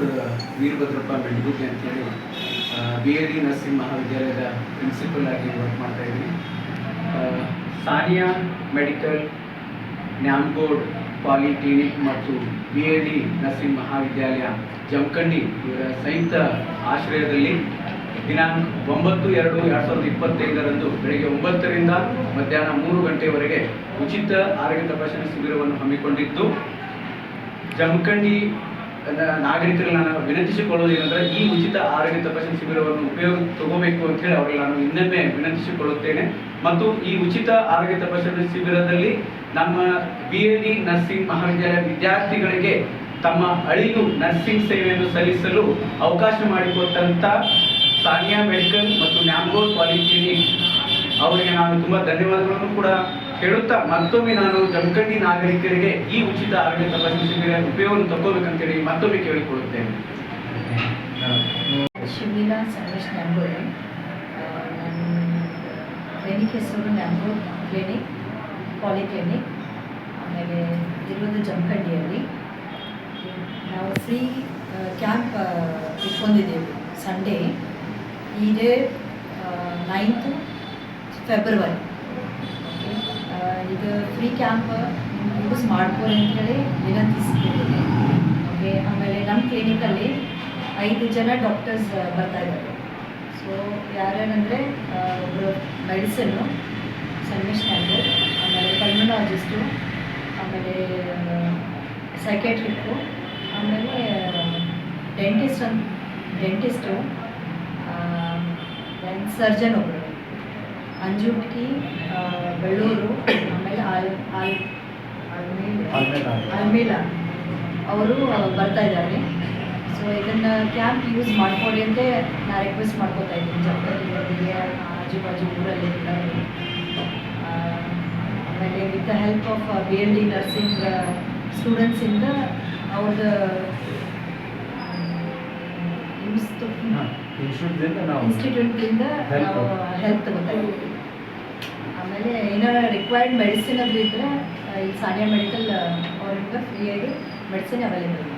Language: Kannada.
ಡಾಕ್ಟರ್ ವೀರಭದ್ರಪ್ಪ ಮೆಂಡಗುದ್ದಿ ಅಂತೇಳಿ ಬಿ ಎ ಡಿ ನರ್ಸಿಂಗ್ ಮಹಾವಿದ್ಯಾಲಯದ ಪ್ರಿನ್ಸಿಪಲ್ ಆಗಿ ವರ್ಕ್ ಮಾಡ್ತಾ ಇದ್ದೀನಿ. ಸಾನಿಯಾ ಮೆಡಿಕಲ್, ನ್ಯಾಮ್ಗೋಡ್ ಪಾಲಿಕ್ಲಿನಿಕ್ ಮತ್ತು ಬಿ ಎ ಡಿ ನರ್ಸಿಂಗ್ ಮಹಾವಿದ್ಯಾಲಯ, ಜಮಖಂಡಿ ಇವರ ಸಂಯುಕ್ತ ಆಶ್ರಯದಲ್ಲಿ ದಿನಾಂಕ ಒಂಬತ್ತು ಎರಡು ಎರಡು ಸಾವಿರದ ಇಪ್ಪತ್ತೈದರಂದು ಬೆಳಗ್ಗೆ ಒಂಬತ್ತರಿಂದ ಮಧ್ಯಾಹ್ನ ಮೂರು ಗಂಟೆವರೆಗೆ ಉಚಿತ ಆರೋಗ್ಯ ತಪಾಸಣೆ ಶಿಬಿರವನ್ನು ಹಮ್ಮಿಕೊಂಡಿದ್ದು, ಜಮಖಂಡಿ ನಾಗರಿಕರಲ್ಲಿ ನಾನು ವಿನಂತಿಸಿಕೊಳ್ಳುವುದೇನೆಂದರೆ ಈ ಉಚಿತ ಆರೋಗ್ಯ ತಪಾಸಣೆ ಶಿಬಿರವನ್ನು ಉಪಯೋಗ ತಗೋಬೇಕು ಅಂತ ಹೇಳಿ ಅವರಿಗೆ ನಾನು ಇನ್ನೊಮ್ಮೆ ವಿನಂತಿಸಿಕೊಳ್ಳುತ್ತೇನೆ. ಮತ್ತು ಈ ಉಚಿತ ಆರೋಗ್ಯ ತಪಾಸಣೆ ಶಿಬಿರದಲ್ಲಿ ನಮ್ಮ ಬಿ ಎ ಡಿ ನರ್ಸಿಂಗ್ ಮಹಾವಿದ್ಯಾಲಯ ವಿದ್ಯಾರ್ಥಿಗಳಿಗೆ ತಮ್ಮ ಅಳಿಲು ನರ್ಸಿಂಗ್ ಸೇವೆಯನ್ನು ಸಲ್ಲಿಸಲು ಅವಕಾಶ ಮಾಡಿಕೊಟ್ಟಂತ ಸಾನಿಯಾ ಮೆಡಿಕಲ್ ಮತ್ತು ನ್ಯಾಮ್ಗೋಲ್ ಪಾಲಿಕ್ಲಿನಿಕ್ ಅವರಿಗೆ ನಾನು ತುಂಬ ಧನ್ಯವಾದಗಳನ್ನು ಕೂಡ ಹೇಳುತ್ತಾ ಮತ್ತೊಮ್ಮೆ ನಾನು ಜಮಖಂಡಿ ನಾಗರಿಕರಿಗೆ ಈ ಉಚಿತ ಆರೋಗ್ಯ ತಪಾಸಣೆ ಶಿಬಿರ ಉಪಯೋಗ ತಗೋಬೇಕಂತೇಳಿ ಮತ್ತೊಮ್ಮೆ ಕೇಳಿಕೊಳ್ಳುತ್ತೇನೆ. ಸಂದೇಶ್ ನ್ಯಾಂಗೋಡೆ ನನ್ನ ಕ್ಲಿನಿಕ್ ಹೆಸರು ನ್ಯಾಂಗೋಡ್ ಕ್ಲಿನಿಕ್, ಪಾಲಿಕ್ಲಿನಿಕ್, ಆಮೇಲೆ ಇರೋದು ಜಮಖಂಡಿಯಲ್ಲಿ. ನಾವು ಫ್ರೀ ಕ್ಯಾಂಪ್ ಇಟ್ಕೊಂಡಿದ್ದೇವೆ ಸಂಡೇ ಡೇ ನೈನ್ತು ಫೆಬ್ರವರಿ ಇದು ಫ್ರೀ ಕ್ಯಾಂಪ್ ಯೂಸ್ ಮಾಡ್ಕೊಳ್ಳಿ ಅಂತೇಳಿ ವಿನಂತಿಸ್ತಿದ್ದೀನಿ ಓಕೆ ಆಮೇಲೆ ನಮ್ಮ ಕ್ಲಿನಿಕಲ್ಲಿ ಐದು ಜನ ಡಾಕ್ಟರ್ಸ್ ಬರ್ತಾ ಇದ್ದಾರೆ. ಸೊ ಯಾರ್ಯಾರಂದರೆ ಒಬ್ಬರು ಮೆಡಿಸನ್ನು ಸಂದೇಶ್ ನಾಯ್ಡು ಆಮೇಲೆ ಪಲ್ಮನಾಲಜಿಸ್ಟು ಆಮೇಲೆ ಸೈಕೆಟ್ರಿಕ್ಕು ಆಮೇಲೆ ಡೆಂಟಿಸ್ಟ್ ಅಂತ ಡೆಂಟಿಸ್ಟು ದೆನ್ ಸರ್ಜನ್ ಒಬ್ಬರು ಅಂಜುಟ್ಕಿ ಬೆಳ್ಳೂರು ಅಲ್ಮೇಲ ಅವರು ಬರ್ತಾ ಇದ್ದಾರೆ. ಸೊ ಇದನ್ನು ಕ್ಯಾಂಪ್ ಯೂಸ್ ಮಾಡ್ಕೊಳ್ಳಿ ಅಂತ ನಾನು ರಿಕ್ವೆಸ್ಟ್ ಮಾಡ್ಕೊತಾ ಇದ್ದೀನಿ. ಜಮಖಂಡಿಯವರಿಗೆ ಆಜು ಬಾಜು ಊರಲ್ಲಿ ಆಮೇಲೆ with the help of B L D nursing ಸ್ಟೂಡೆಂಟ್ಸಿಂದ ಅವ್ರದ್ದು ಇನ್ಸ್ಟಿಟ್ಯೂಟ್ ನಾವು ಇನ್ಸ್ಟಿಟ್ಯೂಟ್ದಿಂದ Help. ನಾವು ಹೆಲ್ಪ್ ತಗೋತಾ ಇದ್ದೀವಿ. ಏನಾರ ರಿಕ್ವೈರ್ಡ್ ಮೆಡಿಸಿನ್ ಅದು ಇದ್ದರೆ ಇಲ್ಲಿ ಸಾನಿಯಾ ಮೆಡಿಕಲ್ ಅವರಿಂದ ಫ್ರೀಯಾಗಿ ಮೆಡಿಸಿನ್ ಅವೈಲೇಬಲ್